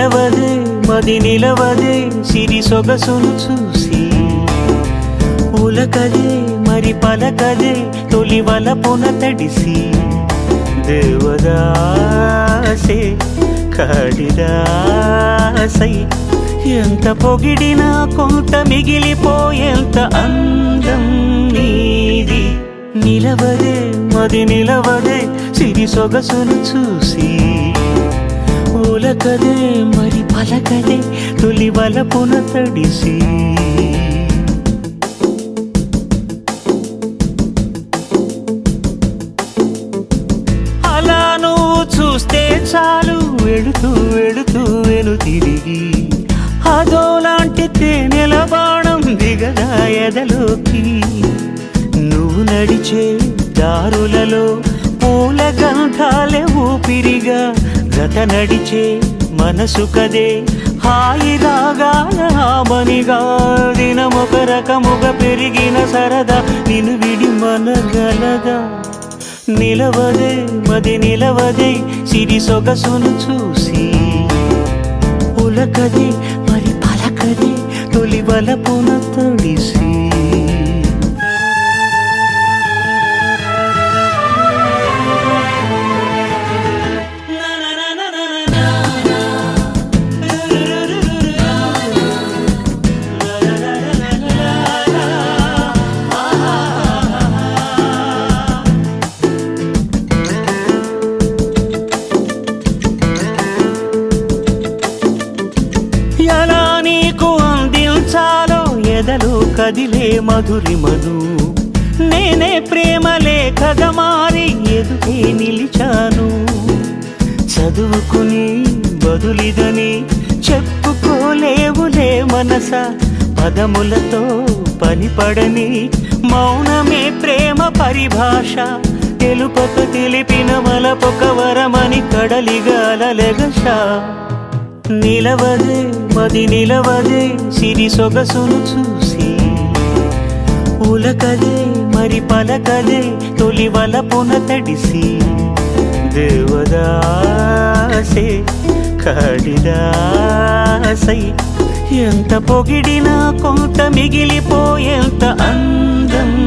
నిలవదు మది నిలవదే సిరి సొగసును చూసి. ఉలకదే మరి పలకదే తొలి వలపున తడిసి. దేవదాసే కాడిదాసై ఎంత పొగిడినా కొంత మిగిలిపోయేంత అందం నీది. నిలవదే మది నిలవదే సిరి సొగసును చూసి. పలకదే మరి పలకదే తొలి వలపున తడిసి. అలా నువ్వు చూస్తే చాలు వెడుతూ వెడుతూ వెను తిరిగి. అదోలాంటి తేనెల బాణం దిగదా ఎదలోకి. నువ్వు నడిచే దారులలో పూల గంధాలే ఊపిరిగా. గత నడిచే మనసు కదే. హాయి రాగాల హామనిగా దినమొక రకముగా పెరిగిన సరదా. నిను విడి మనగలదా? నిలవదే మది నిలవదే సిరి సొగసును చూసి. ఉలకదే మరి పలకది తొలి వలపున తడిసి. కదిలే మధురిమను నేనే ప్రేమ లేఖగా మారి ఎదుటే నిలిచాను. చదువుకుని బదులిదని చెప్పుకోలేవులే మనస. పదములతో పనిపడని మౌనమే ప్రేమ పరిభాష. తెలుపక తెలిపిన మలపొక వరమని కడలిగాలెగషా నిలవదే మది నిలవదే సిరి సొగసును చూసి ఉలకదే మరి పలకదే తొలి వలపున తడిసి దేవదాసే కాడిదాసై ఎంత పొగిడినా కొంత మిగిలిపోయేంత అందం నీ